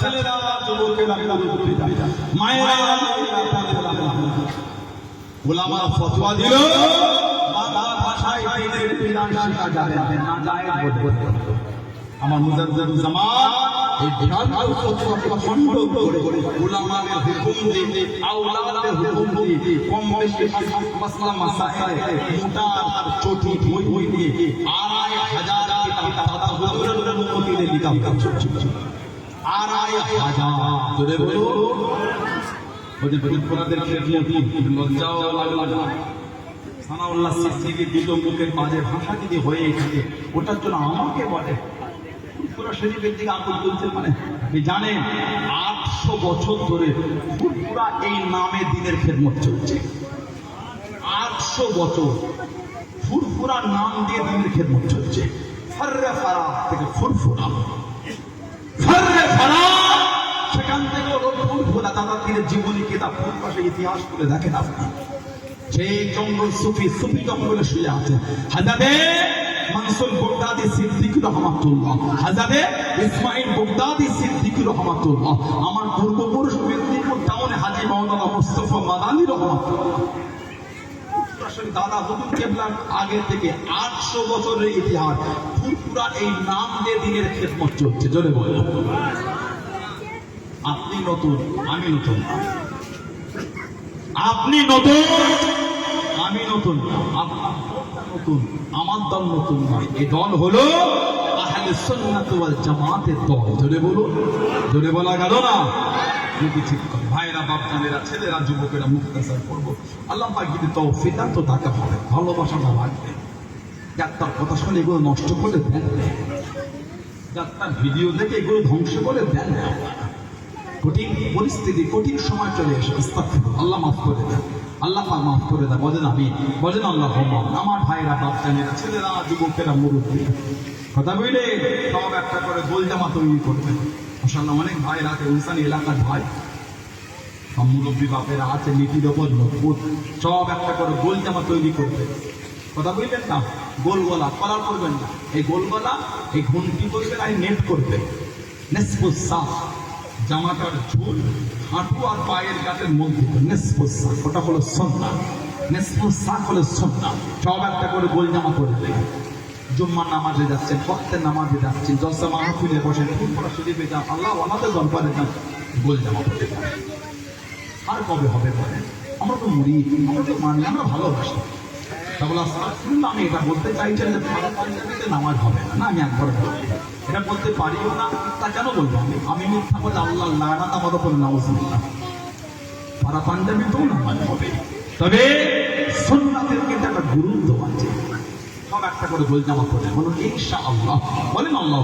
ছেলেরা যুবকেরা মায়েরা গোলামার ফতোয়া দিল। বাংলা ভাষায় দিনের বিধান শেখা যাবে না যায় আমার মুজাদ্দুজ্জামান এই বিধান ফতোয়া খণ্ড করে গোলামাদের হুকুম দিয়ে আওলাদের হুকুম দিয়ে কম বেশি মাসলা মাসাইল মোটা আর চটি বই বই দিয়ে আড়াই হাজার কিতাব অনুমতি দিয়ে কিতাব আড়াই হাজার। জোরে বলো বলছে বিপদের খেদমতি লজ্জাও লাগল না। সানাউল্লাহ সিদ্দিকী দুটো মুখের মাঝে ভাষা যদি হয়ে থাকে ওটার জন্য আমাকে বলে পুরো শরীফের দিকে আঙুল তুলতে পারে। আপনি জানেন, আটশো বছর ধরে ফুরফুরা এই নামে দিনের খেদমত চলছে। আটশো বছর ফুরফুরা নাম দিয়ে দিনের খেদমত চলছে। ফাররে ফারা থেকে ফুরফুরা। ফাররে ফারা সেখান থেকে হলো ফুরফুরা। দাদা তীরের জীবনী, কিতাব, ফুরফুরা ইতিহাস করে দেখেন আপনি। সেই জঙ্গল সুফি সুফি জঙ্গলে শুয়ে আছে। হাজারে মানসুর বগদাদি সিদ্দিক রহমাতুল্লাহ। হাজারে ইসমাইল বগদাদি সিদ্দিক রহমাতুল্লাহ। আমার পূর্বপুরুষ মেদিনীপুর টাউনে হাজি মাওলানা মুস্তফা মাদানি রহমাতুল্লাহ। দাদা থেকে আটশো বছরের ইতিহাস। এই দিয়ে আপনি নতুন, আমি নতুন। আপনি নতুন, আমি নতুন। নতুন, আমার দল নতুন নয়। দল হলো জামাতের দল। জোরে বলুন, জোরে বলা গেল না? ছেলেরা, যুবকেরা করব। আল্লাহ তো তাকে যাত্রার কথা শুনে এগুলো নষ্ট ভিডিও দেখে এগুলো ধ্বংস করে দেন। কঠিন পরিস্থিতি, কঠিন সময় চলে এসে। আল্লাহ মাফ করে দেন। আল্লাহ পাক মাফ করে দেন। বলেন আমি বলেন আল্লাহ আমার ভাইরা বাচ্চানেরা ছেলেরা, যুবকেরা মুরব্বী কথা বলে সব একটা করে গোল জামা তৈরি করবে। মাসাল্লাহ অনেক ভাই রাতে উনসানি এলাকার ভাই। মুরব্বী বাপেরা আছে নীতির ওপর মজবুত সব একটা করে গোল জামা তৈরি করবে। কথা বলবেন না? গোল গলা কলার করবেন না। এই গোল গলা এই ঘন্টি করবেন আর নেট করবে। নেসপুসা জামাটার ঝুল হাঁটু আর পায়ের গাছের মধ্যে নেসপুসা ওটা হলো সন্না নেসপুসা হলো সন্না সব একটা করে গোল জামা করবে জুম্মার নামাজে যাচ্ছেন ভক্তের নামাজে যাচ্ছেন, জলসা মাহফিলে বসেন ফুলপড়া শরীফে যান। আল্লাহ আমাদের দরবারে যান গোল জামা পরে যান আর কবে হবে বলে আমরা তো মরি, আমরা তো মানি, আমরা ভালোবাসি। আমি এটা বলতে চাইছেন যে ভালো নামাজ হবে না। না, আমি একবার এটা বলতে পারিও না, তা কেন বলব? আমি আমি মিথ্যা বলে আল্লাহ লাগাত আমার ওপর নামাজ না পারা পাঞ্জাবিতেও নামাজ হবে। তবে সুন্নাতের কিন্তু একটা গুরুত্ব আছে। সব একটা করে গোল জামা করে বলুন ইনশা আল্লাহ বলেন আল্লাহ